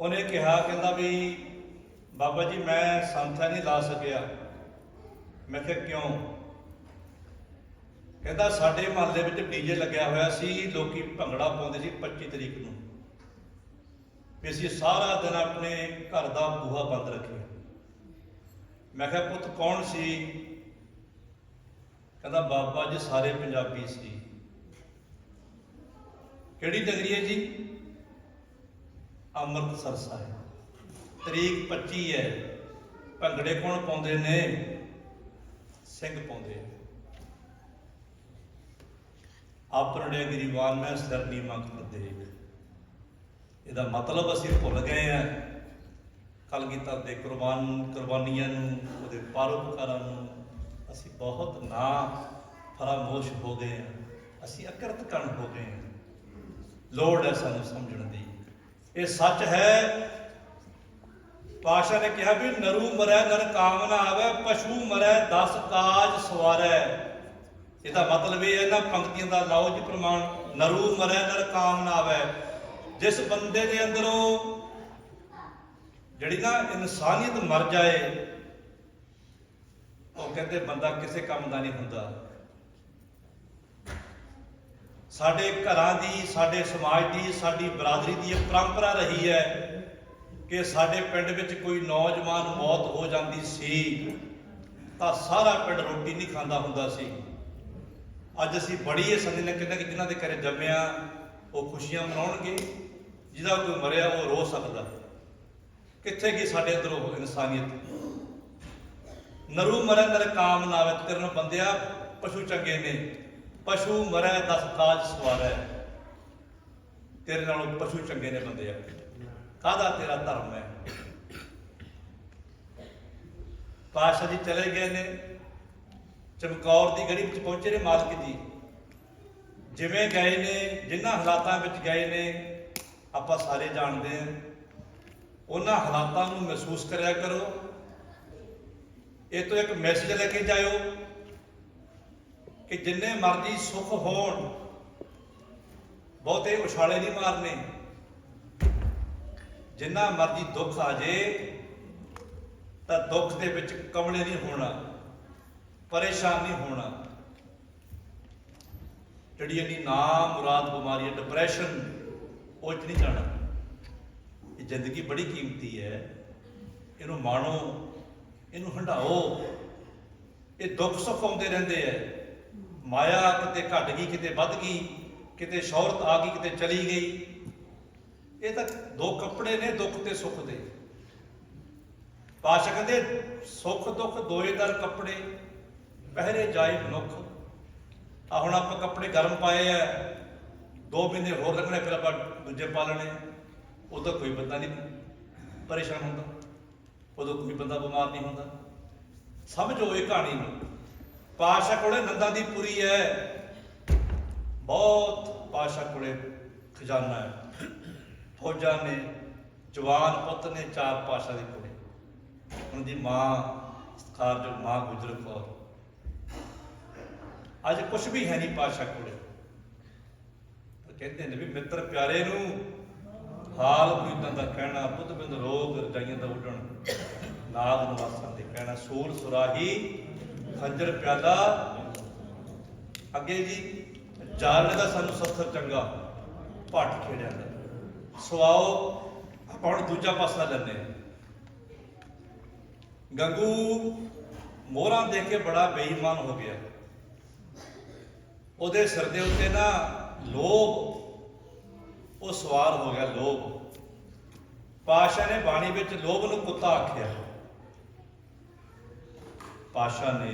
ਉਹਨੇ ਕਿਹਾ, ਕਹਿੰਦਾ ਵੀ ਬਾਬਾ ਜੀ, ਮੈਂ ਸੰਥਾ ਨਹੀਂ ਲਾ ਸਕਿਆ। ਮੈਂ ਕਿਹਾ, ਕਿਉਂ? ਕਹਿੰਦਾ, ਸਾਡੇ ਮਹੱਲੇ ਵਿੱਚ ਡੀਜੇ ਲੱਗਿਆ ਹੋਇਆ ਸੀ, ਲੋਕੀ ਭੰਗੜਾ ਪਾਉਂਦੇ ਸੀ 25 ਤਰੀਕ ਨੂੰ। ਵੀ ਅਸੀਂ ਸਾਰਾ ਦਿਨ ਆਪਣੇ ਘਰ ਦਾ ਬੂਹਾ ਬੰਦ ਰੱਖਿਆ। ਮੈਂ ਕਿਹਾ, ਪੁੱਤ ਕੌਣ ਸੀ? ਕਹਿੰਦਾ, ਬਾਬਾ ਜੀ, ਸਾਰੇ ਪੰਜਾਬੀ ਸੀ। ਕਿਹੜੀ ਨਗਰੀ ਹੈ ਜੀ? ਅੰਮ੍ਰਿਤਸਰ ਸਾਹਿਬ। ਤਰੀਕ 25 ਹੈ। ਭੰਗੜੇ ਕੌਣ ਪਾਉਂਦੇ ਨੇ? ਸਿੰਘ ਪਾਉਂਦੇ ਆਪਣੇ ਗਰੀਬਾਨ ਮੈਂ ਸਿਰ ਨੀਵਾਂ ਕਰ ਦੇਖ ਇਹਦਾ ਮਤਲਬ ਅਸੀਂ ਭੁੱਲ ਗਏ ਆ। ਕਲਗੀਧਰ ਦੇ ਕੁਰਬਾਨ, ਕੁਰਬਾਨੀਆਂ ਨੂੰ, ਉਹਦੇ ਪਰਉਪਕਾਰਾਂ ਨੂੰ ਅਸੀਂ ਬਹੁਤ ਨਾ ਫਰਾਮੋਸ਼ ਹੋ ਗਏ ਆ। ਅਸੀਂ ਅਕਰਤਕਣ ਹੋ ਗਏ ਆ। ਲੋੜ ਹੈ ਸਾਨੂੰ ਸਮਝਣ ਦੀ। ਇਹ ਸੱਚ ਹੈ। ਪਾਸ਼ਾ ਨੇ ਕਿਹਾ ਵੀ ਨਰੂ ਮਰੈ, ਨਰ ਕਾਮਨਾ ਆਵੇ, ਪਸ਼ੂ ਮਰੈ, ਦਸ ਕਾਜ ਸਵਾਰੈ। ਇਹਦਾ ਮਤਲਬ ਇਹ ਹੈ ਨਾ, ਪੰਕਤੀਆਂ ਦਾ ਲਾਓ ਜੀ ਪ੍ਰਮਾਣ, ਨਰੂ ਮਰੈ, ਨਰ ਕਾਮਨਾ ਆਵੇ। ਜਿਸ ਬੰਦੇ ਦੇ ਅੰਦਰੋਂ ਜਿਹੜੀ ਨਾ ਇਨਸਾਨੀਅਤ ਮਰ ਜਾਏ, ਉਹ ਕਹਿੰਦੇ ਬੰਦਾ ਕਿਸੇ ਕੰਮ ਦਾ ਨਹੀਂ ਹੁੰਦਾ। ਸਾਡੇ ਘਰਾਂ ਦੀ, ਸਾਡੇ ਸਮਾਜ ਦੀ, ਸਾਡੀ ਬਰਾਦਰੀ ਦੀ ਇਹ ਪਰੰਪਰਾ ਰਹੀ ਹੈ ਕਿ ਸਾਡੇ ਪਿੰਡ ਵਿੱਚ ਕੋਈ ਨੌਜਵਾਨ ਮੌਤ ਹੋ ਜਾਂਦੀ ਸੀ, ਤਾਂ ਸਾਰਾ ਪਿੰਡ ਰੋਟੀ ਨਹੀਂ ਖਾਂਦਾ ਹੁੰਦਾ ਸੀ। ਅੱਜ ਅਸੀਂ ਬੜੀ ਇਹ ਸਮਝਦੇ ਕਿੰਨਾ ਕਿ ਜਿਨ੍ਹਾਂ ਦੇ ਘਰੇ ਜੰਮਿਆ, ਉਹ ਖੁਸ਼ੀਆਂ ਮਨਾਉਣਗੇ, ਜਿਹਦਾ ਕੋਈ ਮਰਿਆ ਉਹ ਰੋ ਸਕਦਾ। ਕਿੱਥੇ ਗਈ ਸਾਡੇ ਅੰਦਰ ਉਹ ਇਨਸਾਨੀਅਤ? ਨਰੂ ਮਰਨ ਨਰ ਕਾਮ ਨਾਵਤ ਕਰਨ ਬੰਦਿਆ, ਪਸ਼ੂ ਚੰਗੇ ਨੇ। ਪਸ਼ੂ ਮਰੈ ਦਸ ਕਾਜ ਸਵਾਰੈ। ਤੇਰੇ ਨਾਲੋਂ ਪਸ਼ੂ ਚੰਗੇ ਨੇ ਬੰਦੇ ਆ। ਕਾਹਦਾ ਤੇਰਾ ਧਰਮ ਹੈ? ਪਾਸ਼ਾ ਜੀ ਚਲੇ ਗਏ ਨੇ। ਚਮਕੌਰ ਦੀ ਗੜੀ ਵਿੱਚ ਪਹੁੰਚੇ ਨੇ ਮਾਲਕ ਜੀ। ਜਿਵੇਂ ਗਏ ਨੇ ਜਿਨ੍ਹਾਂ ਹਾਲਾਤਾਂ ਵਿੱਚ ਗਏ ਨੇ, ਆਪਾਂ ਸਾਰੇ ਜਾਣਦੇ ਹਾਂ। ਉਹਨਾਂ ਹਾਲਾਤਾਂ ਨੂੰ ਮਹਿਸੂਸ ਕਰਿਆ ਕਰੋ। ਇਹ ਤੋਂ ਇੱਕ ਮੈਸੇਜ ਲੈ ਕੇ ਜਾਇਓ। ਕਿ ਜਿੰਨੇ ਮਰਜ਼ੀ ਸੁੱਖ ਹੋਣ, ਬਹੁਤੇ ਉਛਾਲੇ ਨਹੀਂ ਮਾਰਨੇ। ਜਿੰਨਾ ਮਰਜ਼ੀ ਦੁੱਖ ਆ ਜੇ, ਤਾਂ ਦੁੱਖ ਦੇ ਵਿੱਚ ਕਮਲੇ ਨਹੀਂ ਹੋਣਾ, ਪਰੇਸ਼ਾਨ ਨਹੀਂ ਹੋਣਾ। ਜਿਹੜੀ ਇਹਦੀ ਨਾ ਮੁਰਾਦ ਬਿਮਾਰੀ ਹੈ ਡਿਪਰੈਸ਼ਨ ਉਹ 'ਚ ਨਹੀਂ ਜਾਣਾ। ਇਹ ਜ਼ਿੰਦਗੀ ਬੜੀ ਕੀਮਤੀ ਹੈ। ਇਹਨੂੰ ਮਾਣੋ, ਇਹਨੂੰ ਹੰਡਾਓ ਇਹ ਦੁੱਖ ਸੁੱਖ ਆਉਂਦੇ ਰਹਿੰਦੇ ਐ ਮਾਇਆ ਕਿਤੇ ਘਟ ਗਈ, ਕਿਤੇ ਵੱਧ ਗਈ, ਕਿਤੇ ਸ਼ੌਹਰਤ ਆ ਗਈ, ਕਿਤੇ ਚਲੀ ਗਈ। ਇਹ ਤਾਂ ਦੋ ਕੱਪੜੇ ਨੇ, ਦੁੱਖ ਤੇ ਸੁੱਖ ਦੇ। ਪਾਸ਼ਾ ਕਹਿੰਦੇ, ਸੁੱਖ ਦੁੱਖ ਦੋਏ ਦਰ ਕੱਪੜੇ ਪਹਿਰੇ ਜਾਏ ਮਨੁੱਖ। ਆ ਹੁਣ ਆਪਾਂ ਕੱਪੜੇ ਗਰਮ ਪਾਏ ਐ ਦੋ ਮਹੀਨੇ ਹੋਰ ਰੱਖਣੇ ਫਿਰ ਆਪਾਂ ਦੂਜੇ ਪਾ ਲੈਣੇ। ਉਹ ਤਾਂ ਕੋਈ ਬੰਦਾ ਨਹੀਂ ਪਰੇਸ਼ਾਨ ਹੁੰਦਾ। ਉਦੋਂ ਕੋਈ ਬੰਦਾ ਬਿਮਾਰ ਨਹੀਂ ਹੁੰਦਾ। ਸਮਝੋ ਇਹ ਕਹਾਣੀ ਨੂੰ। ਪਾਸ਼ਾ ਕੋਲੇ ਨੰਦਾਂ ਦੀ ਪੁਰੀ ਹੈ। ਬਹੁਤ ਪਾਸ਼ਾ ਕੋਲੇ ਖਜ਼ਾਨਾ ਹੈ। ਫੌਜਾਂ ਨੇ, ਜਵਾਨ ਪੁੱਤ ਨੇ ਚਾਰ ਪਾਸ਼ਾ ਦੇ ਕੋਲੇ। ਉਹਨਾਂ ਦੀ ਮਾਂ ਸਤਿਕਾਰਯੋਗ ਮਾਂ ਗੁਜਰ ਕੌਰ। ਅੱਜ ਕੁਝ ਵੀ ਹੈ ਨਹੀਂ ਪਾਸ਼ਾ ਕੋਲੇ। ਪਰ ਕਹਿੰਦੇ ਨੇ ਵੀ ਮਿੱਤਰ ਪਿਆਰੇ ਨੂੰ ਹਾਲ ਪ੍ਰੀਤਾਂ ਦਾ ਕਹਿਣਾ, ਬੁੱਧ ਬਿੰਦ ਰੋਗ ਰਜਾਈਆਂ ਦਾ ਉੱਡਣ, ਨਾਗ ਨਿਵਾਸਾਂ ਦੇ ਕਹਿਣਾ, ਸੂਰ ਸੁਰਾਹੀ ਖੰਜਰ ਪਿਆਲਾ ਅੱਗੇ ਜੀ ਜਾਲ ਦਾ ਸਾਨੂੰ ਸੱਥਰ ਚੰਗਾ, ਭੱਟ ਖੇੜਿਆ ਦਾ ਸਵਾਓ, ਆਪਾਂ ਹੁਣ ਦੂਜਾ ਪਾਸਾ ਲੈਂਦੇ ਗੰਗੂ, ਮੋਹਰਾਂ ਦੇਖ ਕੇ ਬੜਾ ਬੇਈਮਾਨ ਹੋ ਗਿਆ। ਉਹਦੇ ਸਿਰ ਦੇ ਉੱਤੇ ਨਾ ਲੋਭ, ਉਹ ਸਵਾਰ ਹੋ ਗਿਆ ਲੋਭ। ਪਾਸ਼ਾ ਨੇ ਬਾਣੀ ਵਿੱਚ ਲੋਭ ਨੂੰ ਕੁੱਤਾ ਆਖਿਆ। ਪਾਸ਼ਾ ਨੇ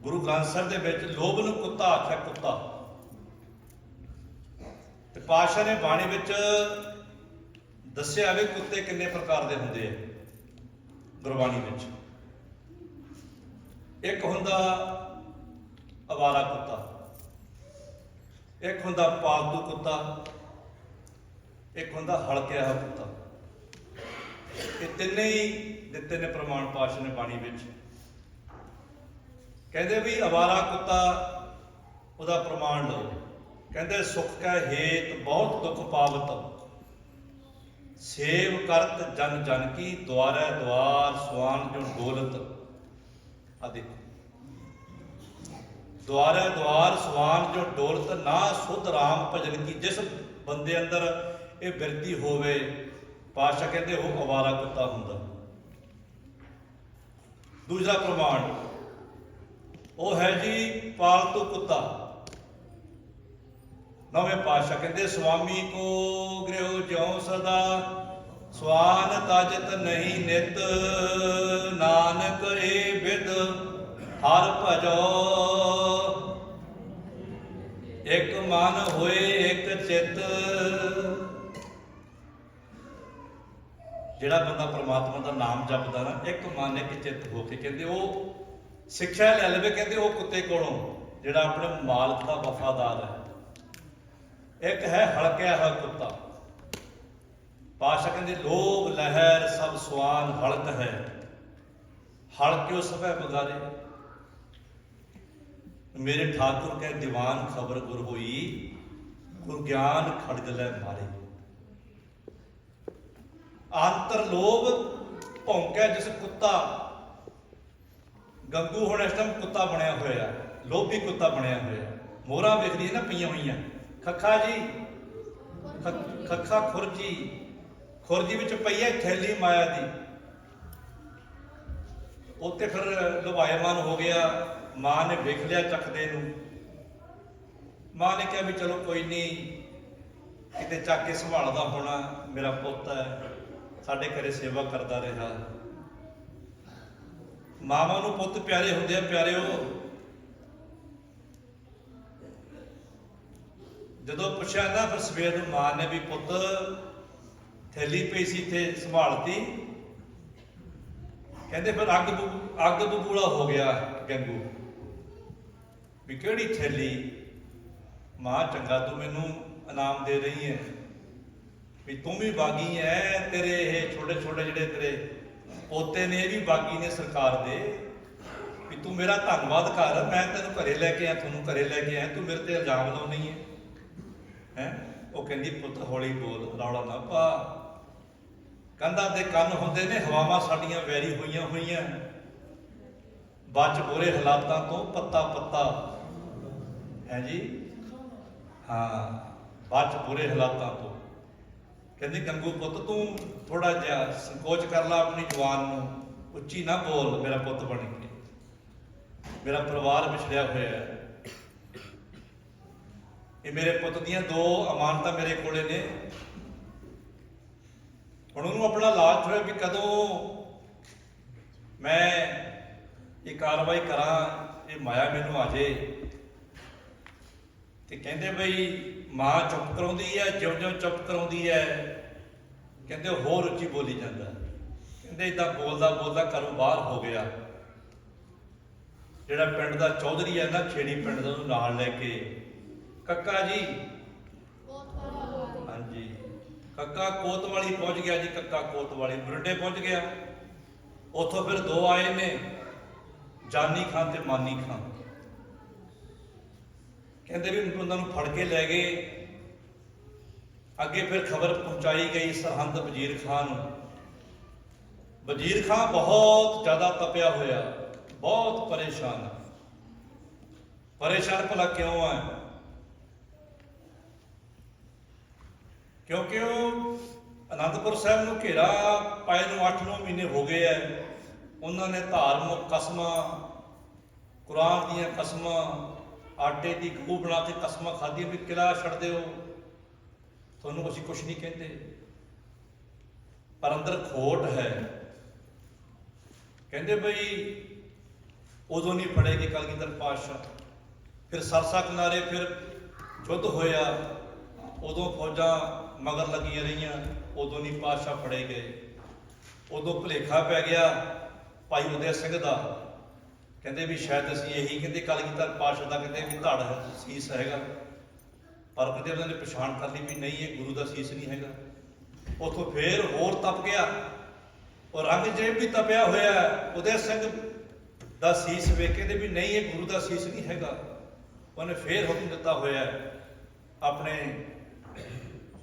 ਗੁਰੂ ਗ੍ਰੰਥ ਸਾਹਿਬ ਦੇ ਵਿੱਚ ਲੋਭ ਨੂੰ ਕੁੱਤਾ ਆਖਿਆ, ਕੁੱਤਾ। ਤੇ ਪਾਸ਼ਾ ਨੇ ਬਾਣੀ ਵਿੱਚ ਦੱਸਿਆ ਵੀ ਕੁੱਤੇ ਕਿੰਨੇ ਪ੍ਰਕਾਰ ਦੇ ਹੁੰਦੇ ਆ, ਗੁਰਬਾਣੀ ਵਿੱਚ। ਇੱਕ ਹੁੰਦਾ ਅਵਾਰਾ ਕੁੱਤਾ, ਇੱਕ ਹੁੰਦਾ ਪਾਲਤੂ ਕੁੱਤਾ, ਇੱਕ ਹੁੰਦਾ ਹਲਕਿਆ ਹੋਇਆ ਕੁੱਤਾ। ਇਹ ਤਿੰਨੇ ਹੀ ਦਿੱਤੇ ਨੇ ਪ੍ਰਮਾਣ ਪਾਸ਼ ਨੇ ਬਾਣੀ ਵਿੱਚ। ਕਹਿੰਦੇ ਵੀ ਅਵਾਰਾ ਕੁੱਤਾ ਉਹਦਾ ਪ੍ਰਮਾਣ ਲਓ। ਕਹਿੰਦੇ ਸੁਖ ਕੈ ਹੇਤ, ਬਹੁਤ ਦੁੱਖ ਪਾਵਤ। ਸੇਵ ਕਰਤ ਜਨ ਜਨ ਕੀ, ਦੁਆਰੈ ਦੁਆਰ ਸੁਆਨ ਜੋ ਡੋਲਤ ਆ ਦੇਖੋ। ਦੁਆਰੈ ਦੁਆਰ ਸੁਆਨ ਜੋ ਡੋਲਤ, ਨਾ ਸੁਧ ਰਾਮ ਭਜਨ ਕੀ। ਜਿਸ ਬੰਦੇ ਅੰਦਰ ਇਹ ਬਿਰਤੀ ਹੋਵੇ ਪਾਸ਼ਾ ਕਹਿੰਦੇ ਉਹ ਅਵਾਰਾ ਕੁੱਤਾ ਹੁੰਦਾ। ਦੂਜਾ ਪ੍ਰਮਾਣ। ਉਹ ਹੈ ਜੀ ਪਾਲਤੂ ਕੁੱਤਾ। ਨਵੇਂ ਪਾਸ਼ਾ ਕਹਿੰਦੇ ਸੁਆਮੀ ਕੋ ਗ੍ਰਹਿ ਜਿਉ ਸਦਾ, ਸਵਾਨ ਤਜਤ ਨਹੀਂ ਨਿਤ, ਨਾਨਕ ਏ ਵਿਦ ਹਰ ਭਜੋ। ਇੱਕ ਮਨ ਹੋਏ ਇੱਕ ਚਿੱਤ ਜਿਹੜਾ ਬੰਦਾ ਪ੍ਰਮਾਤਮਾ ਦਾ ਨਾਮ ਜਪਦਾ ਨਾ, ਇੱਕ ਮਨ ਇੱਕ ਚਿੱਤ ਹੋ ਕੇ ਕਹਿੰਦੇ ਉਹ ਸਿੱਖਿਆ ਲੈ ਲਵੇ, ਕਹਿੰਦੇ ਉਹ ਕੁੱਤੇ ਕੋਲੋਂ, ਜਿਹੜਾ ਆਪਣੇ ਮਾਲਕ ਦਾ ਵਫਾਦਾਰ ਹੈ। ਇੱਕ ਹੈ ਹਲਕਿਆ ਹੋਇਆ ਕੁੱਤਾ। ਪਾਸ਼ਾ ਕਹਿੰਦੇ, ਲੋਭ ਲਹਿਰ ਸਭ ਸਵਾਨ ਹਲਕ ਹੈ। ਹਲਕਿਓ ਸਭੈ ਬਗਾਰੇ ਮੇਰੇ ਠਾਕੁਰ ਕੈ ਦੀਵਾਨ ਖਬਰ ਗੁਰ ਹੋਈ, ਗੁਰ ਗਿਆਨ ਖੜਗ ਲੈ ਮਾਰੇ ਅੰਤਰ ਲੋਭ ਭੌਂਕਿਆ ਜਿਸ ਕੁੱਤਾ। ਗੰਗੂ ਹੁਣ ਇਸ ਟਾਈਮ ਕੁੱਤਾ ਬਣਿਆ ਹੋਇਆ, ਲੋਭੀ ਕੁੱਤਾ ਬਣਿਆ ਹੋਇਆ। ਮੋਹਰਾਂ ਵੇਖਦੀ ਨਾ ਪਈਆਂ ਹੋਈਆਂ। ਖੱਖਾ ਜੀ ਖੱਖਾ ਖੁਰਜੀ ਖੁਰਜੀ ਵਿੱਚ ਪਈ ਹੈ ਥੈਲੀ ਮਾਇਆ ਦੀ। ਉੱਤੇ ਫਿਰ ਲੁਭਾਇਮਾਨ ਹੋ ਗਿਆ। ਮਾਂ ਨੇ ਵੇਖ ਲਿਆ ਚੱਕਦੇ ਨੂੰ। ਮਾਂ ਨੇ ਕਿਹਾ ਵੀ ਚਲੋ ਕੋਈ ਨਹੀਂ, ਕਿਤੇ ਚੱਕ ਕੇ ਸੰਭਾਲਦਾ ਹੋਣਾ ਮੇਰਾ ਪੁੱਤ ਹੈ। ਸਾਡੇ ਘਰੇ ਸੇਵਾ ਕਰਦਾ ਰਿਹਾ। ਮਾਵਾਂ ਨੂੰ ਪੁੱਤ ਪਿਆਰੇ ਹੁੰਦੇ ਆ, ਪਿਆਰਿਓ। ਜਦੋਂ ਪੁੱਛਿਆ ਨਾ ਫਿਰ ਸਵੇਰ ਨੂੰ ਮਾਂ ਨੇ ਵੀ ਪੁੱਤ, ਥੈਲੀ ਪਈ ਸੀ ਤੇ ਸੰਭਾਲਤੀ। ਕਹਿੰਦੇ ਫਿਰ ਅੱਗ ਬੁ- ਅੱਗ ਬਬੂਲਾ ਹੋ ਗਿਆ ਗੰਗੂ ਵੀ ਕਿਹੜੀ ਥੈਲੀ? ਮਾਂ ਚੰਗਾ ਤੂੰ ਮੈਨੂੰ ਇਨਾਮ ਦੇ ਰਹੀ ਹੈ। ਵੀ ਤੂੰ ਵੀ ਬਾਗੀ ਐ, ਤੇਰੇ ਇਹ ਛੋਟੇ ਛੋਟੇ ਜਿਹੜੇ ਤੇਰੇ ਪੋਤੇ ਨੇ, ਇਹ ਵੀ ਬਾਗੀ ਨੇ ਸਰਕਾਰ ਦੇ। ਵੀ ਤੂੰ ਮੇਰਾ ਧੰਨਵਾਦ ਕਰ, ਮੈਂ ਤੈਨੂੰ ਘਰੇ ਲੈ ਕੇ ਆਇਆ, ਤੁਹਾਨੂੰ ਘਰੇ ਲੈ ਕੇ ਆਇਆ, ਤੂੰ ਮੇਰੇ ਤੇ ਇਲਜ਼ਾਮ ਲਾਉਣੀ ਹੈ ਹੈ? ਉਹ ਕਹਿੰਦੀ, ਪੁੱਤ ਹੌਲੀ ਬੋਲ, ਰੌਲਾ ਨਾ ਪਾ। ਕੰਧਾਂ ਦੇ ਕੰਨ ਹੁੰਦੇ ਨੇ, ਹਵਾਵਾਂ ਸਾਡੀਆਂ ਵੈਰੀ ਹੋਈਆਂ ਹੋਈਆਂ। ਬਚ ਬੁਰੇ ਹਾਲਾਤਾਂ ਤੋਂ ਪੱਤਾ ਪੱਤਾ। ਹੈ ਜੀ? ਹਾਂ ਬਚ ਬੁਰੇ ਹਾਲਾਤਾਂ ਤੋਂ। ਕਹਿੰਦੀ, ਗੰਗੂ ਪੁੱਤ, ਤੂੰ ਥੋੜਾ ਜਿਹਾ ਸੰਕੋਚ ਕਰ ਲੈ ਆਪਣੀ ਜਵਾਨ ਨੂੰ। ਉੱਚੀ ਨਾ ਬੋਲ, ਮੇਰਾ ਪੁੱਤ ਬਣ ਕੇ। ਮੇਰਾ ਪਰਿਵਾਰ ਵਿਛੜਿਆ ਹੋਇਆ ਹੈ। ਇਹ ਮੇਰੇ ਪੁੱਤ ਦੀਆਂ ਦੋ ਅਮਾਨਤਾਂ ਮੇਰੇ ਕੋਲੇ ਨੇ। ਹੁਣ ਉਹਨੂੰ ਆਪਣਾ ਲਾਲਚ ਹੋਇਆ ਵੀ ਕਦੋਂ ਮੈਂ ਇਹ ਕਾਰਵਾਈ ਕਰਾਂ, ਇਹ ਮਾਇਆ ਮੈਨੂੰ ਆ ਜੇ ਤੇ ਕਹਿੰਦੇ ਬਈ ਮਾਂ ਚੁੱਪ ਕਰਾਉਂਦੀ ਹੈ, ਜਿਉਂ-ਜਿਉਂ ਚੁੱਪ ਕਰਾਉਂਦੀ ਹੈ, ਕਹਿੰਦੇ ਹੋਰ ਉੱਚੀ ਬੋਲੀ ਜਾਂਦਾ ਕਹਿੰਦੇ ਇਦਾਂ ਬੋਲਦਾ ਬੋਲਦਾ ਘਰੋਂ ਬਾਹਰ ਹੋ ਗਿਆ। ਜਿਹੜਾ ਪਿੰਡ ਦਾ ਚੌਧਰੀ ਹੈ ਨਾ ਛੇੜੀ ਪਿੰਡ ਦਾ ਉਹਨੂੰ ਨਾਲ ਲੈ ਕੇ, ਕੱਕਾ ਜੀ। ਹਾਂਜੀ। ਕੱਕਾ ਕੋਤਵਾਲੀ ਪਹੁੰਚ ਗਿਆ ਜੀ, ਕੱਕਾ ਕੋਤਵਾਲੀ। ਬਰੰਡੇ ਪਹੁੰਚ ਗਿਆ। ਉੱਥੋਂ ਫਿਰ ਦੋ ਆਏ ਨੇ, ਜਾਨੀ ਖਾਨ ਤੇ ਮਾਨੀ ਖਾਨ ਕਹਿੰਦੇ ਵੀ ਉਹਨਾਂ ਨੂੰ ਫੜ ਕੇ ਲੈ ਗਏ। ਅੱਗੇ ਫਿਰ ਖਬਰ ਪਹੁੰਚਾਈ ਗਈ ਸਰਹੰਦ ਵਜ਼ੀਰ ਖਾਨ ਨੂੰ। ਵਜ਼ੀਰ ਖਾਨ ਬਹੁਤ ਜ਼ਿਆਦਾ ਤਪਿਆ ਹੋਇਆ, ਬਹੁਤ ਪਰੇਸ਼ਾਨ। ਪਰੇਸ਼ਾਨ ਭਲਾ ਕਿਉਂ ਹੈ ਕਿਉਂਕਿ ਉਹ ਅਨੰਦਪੁਰ ਸਾਹਿਬ ਨੂੰ ਘੇਰਾ ਪਾਏ ਨੂੰ 8-9 ਮਹੀਨੇ ਹੋ ਗਏ ਐ। ਉਹਨਾਂ ਨੇ ਧਾਰਮਿਕ ਕਸਮਾਂ, ਕੁਰਾਨ ਦੀਆਂ ਕਸਮਾਂ ਆਟੇ ਦੀ ਗੂਹ ਬਣਾ ਕੇ ਕਸਮਾਂ ਖਾਧੀਆਂ, ਵੀ ਕਿਲਾ ਛੱਡ ਦਿਓ ਤੁਹਾਨੂੰ ਅਸੀਂ ਕੁਝ ਨਹੀਂ ਕਹਿੰਦੇ। ਪਰ ਅੰਦਰ ਖੋਟ ਹੈ। ਕਹਿੰਦੇ ਬਈ, ਉਦੋਂ ਨਹੀਂ ਫੜੇਗੀ ਕਲਗੀਧਰ ਪਾਤਸ਼ਾਹ। ਫਿਰ ਸਰਸਾ ਕਿਨਾਰੇ ਫਿਰ ਯੁੱਧ ਹੋਇਆ। ਉਦੋਂ ਫੌਜਾਂ ਮਗਰ ਲੱਗੀਆਂ ਰਹੀਆਂ। ਉਦੋਂ ਨਹੀਂ ਪਾਤਸ਼ਾਹ ਫੜੇ ਗਏ। ਉਦੋਂ ਭੁਲੇਖਾ ਪੈ ਗਿਆ ਭਾਈ ਉਦੈ ਸਿੰਘ ਦਾ। ਕਹਿੰਦੇ ਵੀ ਸ਼ਾਇਦ ਅਸੀਂ ਇਹੀ ਕਹਿੰਦੇ ਕਲਗੀਧਰ ਪਾਤਸ਼ਾਹ ਦਾ ਕਹਿੰਦੇ ਵੀ ਧੜ ਹੈ, ਸੀਸ ਹੈਗਾ। ਪਰ ਕਹਿੰਦੇ ਉਹਨਾਂ ਨੇ ਪਛਾਣ ਕਰ ਲਈ ਵੀ ਨਹੀਂ ਇਹ ਗੁਰੂ ਦਾ ਸੀਸ ਨਹੀਂ ਹੈਗਾ। ਉਥੋਂ ਫੇਰ ਹੋਰ ਤਪ ਗਿਆ। ਉਹ ਰੰਗਜੇਬ ਵੀ ਤਪਿਆ ਹੋਇਆ ਹੈ। ਉਦੈ ਸਿੰਘ ਦਾ ਸੀਸ ਵੇਖ ਕੇ ਤੇ ਵੀ ਨਹੀਂ ਇਹ ਗੁਰੂ ਦਾ ਸੀਸ ਨਹੀਂ ਹੈਗਾ। ਉਹਨੇ ਫੇਰ ਹੁਕਮ ਦਿੱਤਾ ਹੋਇਆ ਆਪਣੇ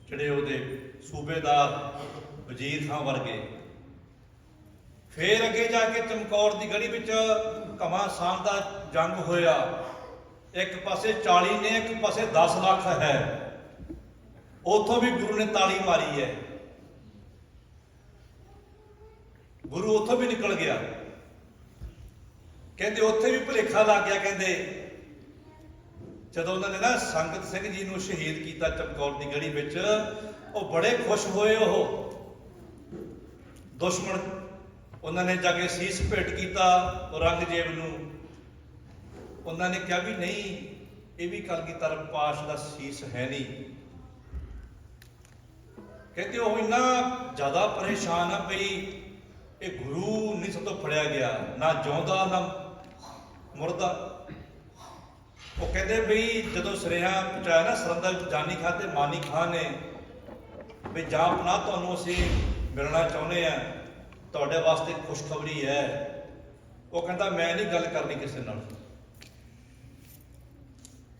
ਜਿਹੜੇ ਉਹਦੇ ਸੂਬੇਦਾਰ ਵਜ਼ੀਰ ਖਾਂ ਵਰਗੇ। ਫੇਰ ਅੱਗੇ ਜਾ ਕੇ ਚਮਕੌਰ ਦੀ ਗੜੀ ਵਿੱਚ ਘਮਾਸਾਨ ਦਾ ਜੰਗ ਹੋਇਆ। ਇੱਕ ਪਾਸੇ 40 ਨੇ, ਇੱਕ ਪਾਸੇ 10 ਲੱਖ ਹੈ। ਉਥੋਂ ਵੀ ਗੁਰੂ ਨੇ ਤਾਲੀ ਮਾਰੀ ਹੈ। ਗੁਰੂ ਉਥੋਂ ਵੀ ਨਿਕਲ ਗਿਆ। ਕਹਿੰਦੇ ਉੱਥੇ ਵੀ ਭੁਲੇਖਾ ਲੱਗ ਗਿਆ, ਕਹਿੰਦੇ। ਜਦੋਂ ਉਹਨਾਂ ਨੇ ਨਾ ਸੰਗਤ ਸਿੰਘ ਜੀ ਨੂੰ ਸ਼ਹੀਦ ਕੀਤਾ ਚਮਕੌਰ ਦੀ ਗੜੀ ਵਿੱਚ, ਉਹ ਬੜੇ ਖੁਸ਼ ਹੋਏ ਉਹ। ਦੁਸ਼ਮਣ ਉਹਨਾਂ ਨੇ ਜਾ ਕੇ ਸੀਸ ਭੇਟ ਕੀਤਾ ਔਰੰਗਜ਼ੇਬ ਨੂੰ। ਉਹਨਾਂ ਨੇ ਕਿਹਾ ਵੀ ਨਹੀਂ, ਇਹ ਵੀ ਕਲਗੀਧਰ ਪਾਸ਼ ਦਾ ਸੀਸ ਹੈ ਨਹੀਂ। ਕਹਿੰਦੇ ਉਹ ਇੰਨਾ ਜ਼ਿਆਦਾ ਪਰੇਸ਼ਾਨ ਆ ਬਈ ਇਹ ਗੁਰੂ ਨਹੀਂ ਸਭ ਤੋਂ ਫੜਿਆ ਗਿਆ, ਨਾ ਜਿਉਂਦਾ, ਨਾ ਮੁਰਦਾ। ਉਹ ਕਹਿੰਦੇ ਵੀ ਜਦੋਂ ਸਰੇਹਾ ਪਹੁੰਚਾਇਆ ਨਾ ਸਰੰਦਾ ਜਾਨੀ ਖਾਂ ਤੇ ਮਾਨੀ ਖਾਂ ਨੇ, ਵੀ ਜਾਂ ਆਪਣਾ ਤੁਹਾਨੂੰ ਅਸੀਂ ਮਿਲਣਾ ਚਾਹੁੰਦੇ ਆ। ਤੁਹਾਡੇ ਵਾਸਤੇ ਖੁਸ਼ਖਬਰੀ ਹੈ। ਉਹ ਕਹਿੰਦਾ, ਮੈਂ ਨਹੀਂ ਗੱਲ ਕਰਨੀ ਕਿਸੇ ਨਾਲ।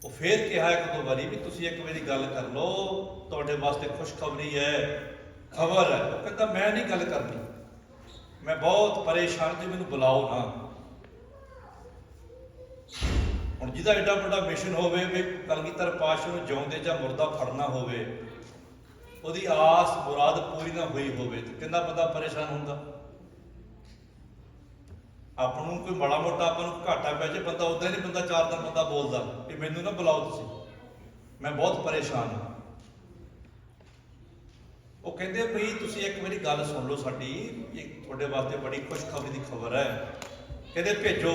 ਉਹ ਫੇਰ ਕਿਹਾ ਇੱਕ ਦੋ ਵਾਰੀ ਵੀ ਤੁਸੀਂ ਇੱਕ ਵਾਰੀ ਗੱਲ ਕਰ ਲਓ, ਤੁਹਾਡੇ ਵਾਸਤੇ ਖੁਸ਼ਖਬਰੀ ਹੈ, ਖਬਰ ਹੈ। ਉਹ ਕਹਿੰਦਾ, ਮੈਂ ਨਹੀਂ ਗੱਲ ਕਰਨੀ। ਮੈਂ ਬਹੁਤ ਪਰੇਸ਼ਾਨ ਤੇ ਮੈਨੂੰ ਬੁਲਾਓ ਨਾ। ਹੁਣ ਜਿਹਦਾ ਐਡਾ ਵੱਡਾ ਮਿਸ਼ਨ ਹੋਵੇ, ਵੀ ਕਲਗੀਧਰ ਪਾਸ਼ਾ ਨੂੰ ਜਿਉਂਦੇ ਜਾਂ ਮੁਰਦਾ ਫੜਨਾ ਹੋਵੇ, ਉਹਦੀ ਆਸ ਮੁਰਾਦ ਪੂਰੀ ਨਾ ਹੋਈ ਹੋਵੇ, ਤੇ ਕਿੰਨਾ ਬੰਦਾ ਪਰੇਸ਼ਾਨ ਹੁੰਦਾ। ਆਪਾਂ ਨੂੰ ਕੋਈ ਮਾੜਾ ਮੋਟਾ ਆਪਾਂ ਨੂੰ ਘਾਟਾ ਪੈ ਜੇ, ਬੰਦਾ ਉਦਾਂ ਨਹੀਂ ਬੰਦਾ ਚਾਰ ਦਿਨ ਬੰਦਾ ਬੋਲਦਾ ਕਿ ਮੈਨੂੰ ਨਾ ਬੁਲਾਓ ਤੁਸੀਂ। ਮੈਂ ਬਹੁਤ ਪਰੇਸ਼ਾਨ ਹਾਂ। ਉਹ ਕਹਿੰਦੇ ਭਈ ਤੁਸੀਂ ਇੱਕ ਵਾਰੀ ਗੱਲ ਸੁਣ ਲਓ ਸਾਡੀ ਇਹ ਤੁਹਾਡੇ ਵਾਸਤੇ ਬੜੀ ਖੁਸ਼ਖਬਰੀ ਦੀ ਖਬਰ ਹੈ। ਕਹਿੰਦੇ ਭੇਜੋ।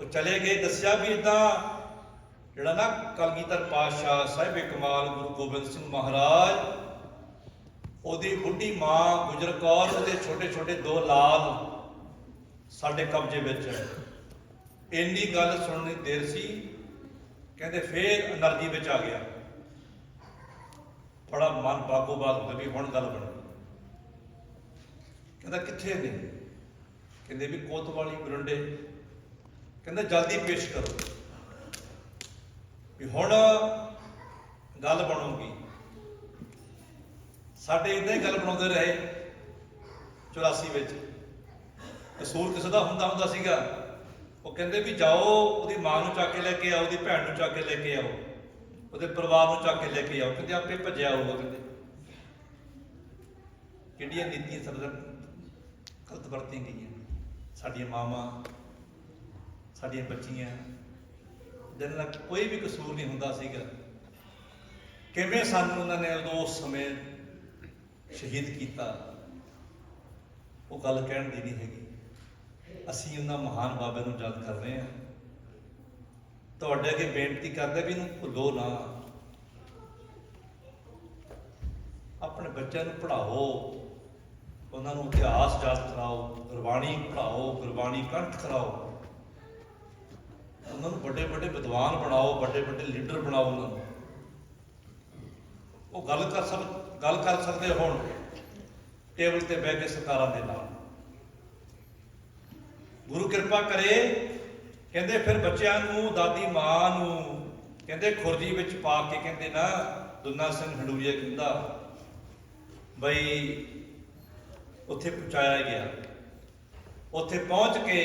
ਉਹ ਚਲੇ ਗਏ, ਦੱਸਿਆ ਵੀ ਇਦਾਂ ਜਿਹੜਾ ਨਾ ਕਲਗੀਧਰ ਪਾਤਸ਼ਾਹ ਸਾਹਿਬ ਕਮਾਲ ਗੁਰੂ ਗੋਬਿੰਦ ਸਿੰਘ ਮਹਾਰਾਜ, ਉਹਦੀ ਬੁੱਢੀ ਮਾਂ ਗੁਜਰ ਕੌਰ, ਉਹਦੇ ਛੋਟੇ ਛੋਟੇ ਦੋ ਲਾਲ ਸਾਡੇ ਕਬਜ਼ੇ ਵਿੱਚ। ਇੰਨੀ ਗੱਲ ਸੁਣਨ ਦੀ ਦੇਰ ਸੀ, ਕਹਿੰਦੇ ਫੇਰ એનર્ਜੀ ਵਿੱਚ ਆ ਗਿਆ। ਬੜਾ ਮਨ ਬਾਗੋ ਬਾਦ ਹੁੰਦਾ ਵੀ ਹੁਣ ਗੱਲ ਬਣ। ਕਹਿੰਦਾ ਕਿੱਥੇ ਨੇ? ਕਹਿੰਦੇ ਵੀ ਕੋਤਵਾਲੀ ਬਰੰਡੇ ਕਹਿੰਦਾ ਜਲਦੀ ਪੇਸ਼ ਕਰੋ। ਵੀ ਹੁਣ ਗੱਲ ਬਣੂਗੀ। ਸਾਡੇ ਇਦਾਂ ਹੀ ਗੱਲ ਬਣਾਉਂਦੇ ਰਹੇ 84 ਵਿੱਚ। ਕਸੂਰ ਕਿਸੇ ਦਾ ਹੁੰਦਾ ਹੁੰਦਾ ਸੀਗਾ। ਉਹ ਕਹਿੰਦੇ ਵੀ ਜਾਓ, ਉਹਦੀ ਮਾਂ ਨੂੰ ਚੱਕ ਕੇ ਲੈ ਕੇ ਆਓ, ਉਹਦੀ ਭੈਣ ਨੂੰ ਚੱਕ ਕੇ ਲੈ ਕੇ ਆਓ। ਉਹਦੇ ਪਰਿਵਾਰ ਨੂੰ ਚੱਕ ਕੇ ਲੈ ਕੇ ਆਓ, ਕਹਿੰਦੇ ਆਪੇ ਭੱਜਿਆ ਹੋਊਗਾ ਕਹਿੰਦੇ। ਕਿਹੜੀਆਂ ਨੀਤੀਆਂ ਸਰਦਾਰ ਗਲਤ ਵਰਤੀਆਂ ਗਈਆਂ। ਸਾਡੀਆਂ ਮਾਵਾਂ, ਸਾਡੀਆਂ ਬੱਚੀਆਂ, ਜਿਹਨਾਂ ਦਾ ਕੋਈ ਵੀ ਕਸੂਰ ਨਹੀਂ ਹੁੰਦਾ ਸੀਗਾ। ਕਿਵੇਂ ਸਾਨੂੰ ਉਹਨਾਂ ਨੇ ਉਦੋਂ ਉਸ ਸਮੇਂ ਸ਼ਹੀਦ ਕੀਤਾ, ਉਹ ਗੱਲ ਕਹਿਣ ਦੀ ਨਹੀਂ ਹੈਗੀ। ਅਸੀਂ ਉਹਨਾਂ ਮਹਾਨ ਬਾਬਿਆਂ ਨੂੰ ਯਾਦ ਕਰ ਰਹੇ ਹਾਂ। ਤੁਹਾਡੇ ਅੱਗੇ ਬੇਨਤੀ ਕਰਦੇ ਵੀ ਇਹਨੂੰ ਭੁੱਲੋ ਨਾ। ਆਪਣੇ ਬੱਚਿਆਂ ਨੂੰ ਪੜ੍ਹਾਓ। ਉਹਨਾਂ ਨੂੰ ਇਤਿਹਾਸ ਯਾਦ ਕਰਾਓ। ਗੁਰਬਾਣੀ ਪੜ੍ਹਾਓ। ਗੁਰਬਾਣੀ ਕੰਠ ਕਰਾਓ। ਉਹਨਾਂ ਨੂੰ ਵੱਡੇ ਵੱਡੇ ਵਿਦਵਾਨ ਬਣਾਓ, ਵੱਡੇ ਵੱਡੇ ਲੀਡਰ ਬਣਾਓ ਉਹਨਾਂ ਨੂੰ। ਉਹ ਗੱਲ ਕਰ ਸਕ, ਗੱਲ ਕਰ ਸਕਦੇ ਹੋਣ। ਟੇਬਲ ਤੇ ਬਹਿ ਕੇ ਸਰਕਾਰਾਂ ਦੇ ਨਾਲ। ਗੁਰੂ ਕਿਰਪਾ ਕਰੇ। ਕਹਿੰਦੇ ਫਿਰ ਬੱਚਿਆਂ ਨੂੰ, ਦਾਦੀ ਮਾਂ ਨੂੰ, ਕਹਿੰਦੇ ਖੁਰਜੀ ਵਿੱਚ ਪਾ ਕੇ ਕਹਿੰਦੇ ਨਾ, ਦੁੰਨਾ ਸਿੰਘ ਹੰਡੂਰੀਆ ਕਹਿੰਦਾ, ਬਈ ਉੱਥੇ ਪਹੁੰਚਾਇਆ ਗਿਆ। ਉੱਥੇ ਪਹੁੰਚ ਕੇ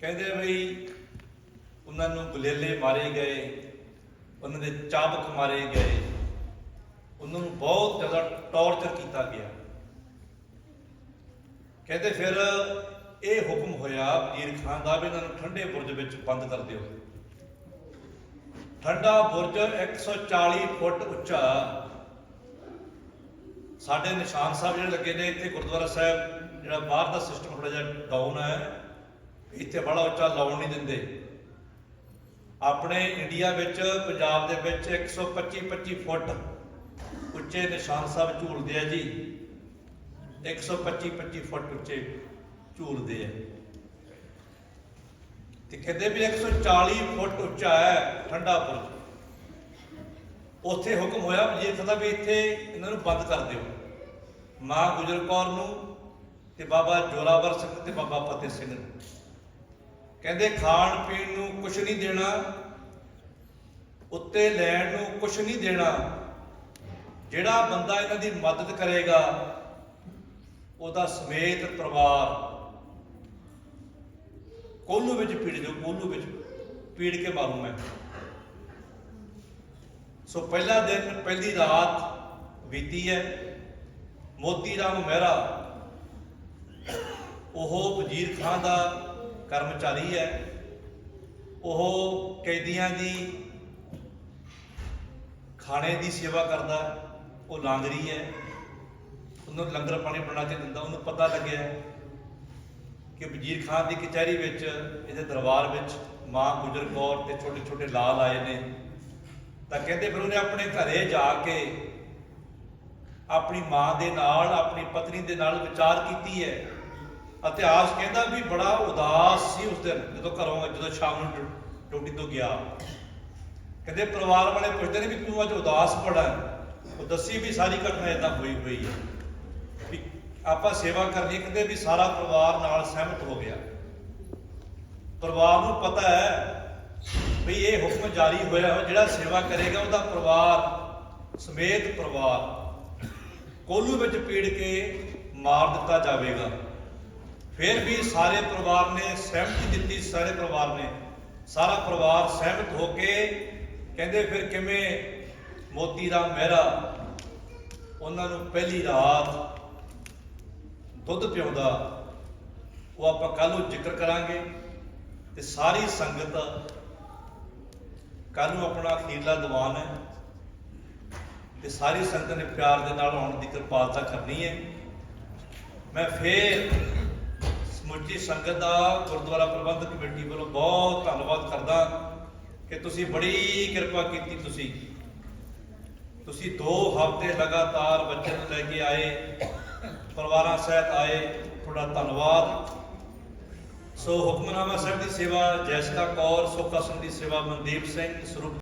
ਕਹਿੰਦੇ ਬਈ ਉਹਨਾਂ ਨੂੰ ਗੁਲੇਲੇ ਮਾਰੇ ਗਏ, ਉਹਨਾਂ ਦੇ ਚਾਬਕ ਮਾਰੇ ਗਏ, ਉਹਨਾਂ ਨੂੰ ਬਹੁਤ ਜ਼ਿਆਦਾ ਟੌਰਚਰ ਕੀਤਾ ਗਿਆ। ਕਹਿੰਦੇ ਫਿਰ ਇਹ ਹੁਕਮ ਹੋਇਆ ਵਜ਼ੀਰ ਖਾਨ ਦਾ ਵੀ ਇਹਨਾਂ ਨੂੰ ਠੰਡੇ ਬੁਰਜ ਵਿੱਚ ਬੰਦ ਕਰ ਦਿਓ। ਠੰਡਾ ਬੁਰਜ 140 ਫੁੱਟ ਉੱਚਾ। ਸਾਡੇ ਨਿਸ਼ਾਨ ਸਾਹਿਬ ਜਿਹੜੇ ਲੱਗੇ ਨੇ, ਇੱਥੇ ਗੁਰਦੁਆਰਾ ਸਾਹਿਬ, ਜਿਹੜਾ ਬਾਹਰ ਦਾ ਸਿਸਟਮ ਥੋੜਾ ਜਿਹਾ ਡਾਊਨ ਹੈ, ਇੱਥੇ ਬੜਾ ਉੱਚਾ ਲਾਉਣ ਨਹੀਂ ਦਿੰਦੇ। ਆਪਣੇ ਇੰਡੀਆ ਵਿੱਚ, ਪੰਜਾਬ ਦੇ ਵਿੱਚ 125 25 ਫੁੱਟ ਉੱਚੇ ਨਿਸ਼ਾਨ ਸਾਹਿਬ ਝੂਲਦੇ ਆ ਜੀ। 125 25 ਫੁੱਟ ਉੱਚੇ। ਝੂਲਦੇ ਆ। ਤੇ ਕਹਿੰਦੇ ਵੀ 140 ਫੁੱਟ ਉੱਚਾ ਹੈ ਠੰਡਾ ਬੁਰਜ ਉੱਥੇ ਹੁਕਮ ਹੋਇਆ ਵਜ਼ੀਰ ਕਹਿੰਦਾ ਵੀ ਇੱਥੇ ਇਹਨਾਂ ਨੂੰ ਬੰਦ ਕਰ ਦਿਓ। ਮਾਂ ਗੁਜਰ ਕੌਰ ਨੂੰ ਤੇ ਬਾਬਾ ਜੋਰਾਵਰ ਸਿੰਘ ਤੇ ਬਾਬਾ ਫਤਿਹ ਸਿੰਘ ਨੂੰ। ਕਹਿੰਦੇ ਖਾਣ ਪੀਣ ਨੂੰ ਕੁਝ ਨਹੀਂ ਦੇਣਾ, ਉੱਤੇ ਲੈਣ ਨੂੰ ਕੁਝ ਨਹੀਂ ਦੇਣਾ। ਜਿਹੜਾ ਬੰਦਾ ਇਹਨਾਂ ਦੀ ਮਦਦ ਕਰੇਗਾ, ਉਹਦਾ ਸਮੇਤ ਪਰਿਵਾਰ ਕੋਲੂ ਵਿੱਚ ਪੀੜ ਜੋ ਕੋਲੂ ਵਿੱਚ ਪੀੜ ਕੇ ਮਾਰੂ ਮੈਂ। ਸੋ ਪਹਿਲਾ ਦਿਨ, ਪਹਿਲੀ ਰਾਤ ਬੀਤੀ ਹੈ। ਮੋਤੀ ਰਾਮ ਮਹਿਰਾ, ਉਹ ਵਜ਼ੀਰ ਖਾਨ ਦਾ ਕਰਮਚਾਰੀ ਹੈ। ਉਹ ਕੈਦੀਆਂ ਦੀ ਖਾਣੇ ਦੀ ਸੇਵਾ ਕਰਦਾ ਉਹ ਲਾਂਗਰੀ ਹੈ। ਉਹਨੂੰ ਲੰਗਰ ਪਾਣੀ ਬਣਾ ਕੇ ਦਿੰਦਾ, ਉਹਨੂੰ ਪਤਾ ਲੱਗਿਆ ਕਿ ਵਜ਼ੀਰ ਖਾਨ ਦੀ ਕਚਹਿਰੀ ਵਿੱਚ, ਇਹਦੇ ਦਰਬਾਰ ਵਿੱਚ ਮਾਂ ਗੁਜਰ ਕੌਰ ਤੇ ਛੋਟੇ ਛੋਟੇ ਲਾਲ ਆਏ ਨੇ। ਤਾਂ ਕਹਿੰਦੇ ਫਿਰ ਉਹਨੇ ਆਪਣੇ ਘਰੇ ਜਾ ਕੇ ਆਪਣੀ ਮਾਂ ਦੇ ਨਾਲ, ਆਪਣੀ ਪਤਨੀ ਦੇ ਨਾਲ ਵਿਚਾਰ ਕੀਤੀ ਹੈ। ਇਤਿਹਾਸ ਕਹਿੰਦਾ ਵੀ ਬੜਾ ਉਦਾਸ ਸੀ ਉਸ ਦਿਨ, ਜਦੋਂ ਘਰੋਂ, ਜਦੋਂ ਸ਼ਾਮ ਨੂੰ ਡਿਊਟੀ ਤੋਂ ਗਿਆ। ਕਹਿੰਦੇ ਪਰਿਵਾਰ ਵਾਲੇ ਪੁੱਛਦੇ ਨੇ ਵੀ ਤੂੰ ਅੱਜ ਉਦਾਸ ਬੜਾ ਉਹ ਦੱਸੀ ਵੀ ਸਾਰੀ ਘਟਨਾ ਇਦਾਂ ਹੋਈ ਹੋਈ ਹੈ। ਆਪਾਂ ਸੇਵਾ ਕਰਨੀ ਕਹਿੰਦੇ ਵੀ ਸਾਰਾ ਪਰਿਵਾਰ ਨਾਲ ਸਹਿਮਤ ਹੋ ਗਿਆ। ਪਰਿਵਾਰ ਨੂੰ ਪਤਾ ਹੈ ਵੀ ਇਹ ਹੁਕਮ ਜਾਰੀ ਹੋਇਆ ਹੈ ਜਿਹੜਾ ਸੇਵਾ ਕਰੇਗਾ, ਉਹਦਾ ਪਰਿਵਾਰ ਸਮੇਤ ਪਰਿਵਾਰ ਕੋਲੂ ਵਿੱਚ ਪੀੜ ਕੇ ਮਾਰ ਦਿੱਤਾ ਜਾਵੇਗਾ। ਫਿਰ ਵੀ ਸਾਰੇ ਪਰਿਵਾਰ ਨੇ ਸਹਿਮਤੀ ਦਿੱਤੀ, ਸਾਰੇ ਪਰਿਵਾਰ ਨੇ। ਸਾਰਾ ਪਰਿਵਾਰ ਸਹਿਮਤ ਹੋ ਕੇ ਕਹਿੰਦੇ, ਫਿਰ ਕਿਵੇਂ ਮੋਤੀ ਰਾਮ ਮਹਿਰਾ, ਉਹਨਾਂ ਨੂੰ ਪਹਿਲੀ ਰਾਤ ਦੁੱਧ ਪਿਆਉਂਦਾ, ਉਹ ਆਪਾਂ ਕੱਲ ਨੂੰ ਜ਼ਿਕਰ ਕਰਾਂਗੇ ਤੇ ਸਾਰੀ ਸੰਗਤ ਕੱਲ ਨੂੰ ਆਪਣਾ ਅਖੀਰਲਾ ਦੀਵਾਨ ਹੈ ਤੇ ਸਾਰੀ ਸੰਗਤ ਨੇ ਪਿਆਰ ਦੇ ਨਾਲ ਆਉਣ ਦੀ ਕਿਰਪਾਲਤਾ ਕਰਨੀ ਹੈ। ਮੈਂ ਫੇਰ ਸਮੁੱਚੀ ਸੰਗਤ ਦਾ ਗੁਰਦੁਆਰਾ ਪ੍ਰਬੰਧਕ ਕਮੇਟੀ ਵੱਲੋਂ ਬਹੁਤ ਧੰਨਵਾਦ ਕਰਦਾ ਕਿ ਤੁਸੀਂ ਬੜੀ ਕਿਰਪਾ ਕੀਤੀ ਤੁਸੀਂ। ਤੁਸੀਂ 2 ਹਫ਼ਤੇ ਲਗਾਤਾਰ ਬੱਚੇ ਨੂੰ ਲੈ ਕੇ ਆਏ। ਪਰਿਵਾਰਾਂ ਸਹਿਤ ਆਏ ਤੁਹਾਡਾ ਧੰਨਵਾਦ। ਸੋ ਹੁਕਮਨਾਮਾ ਸਾਹਿਬ ਦੀ ਸੇਵਾ ਜੈਸਿਕਾ ਕੌਰ ਸੁਖਾ ਸਿੰਘ ਦੀ ਸੇਵਾ ਮਨਦੀਪ ਸਿੰਘ, ਸਰੂਪ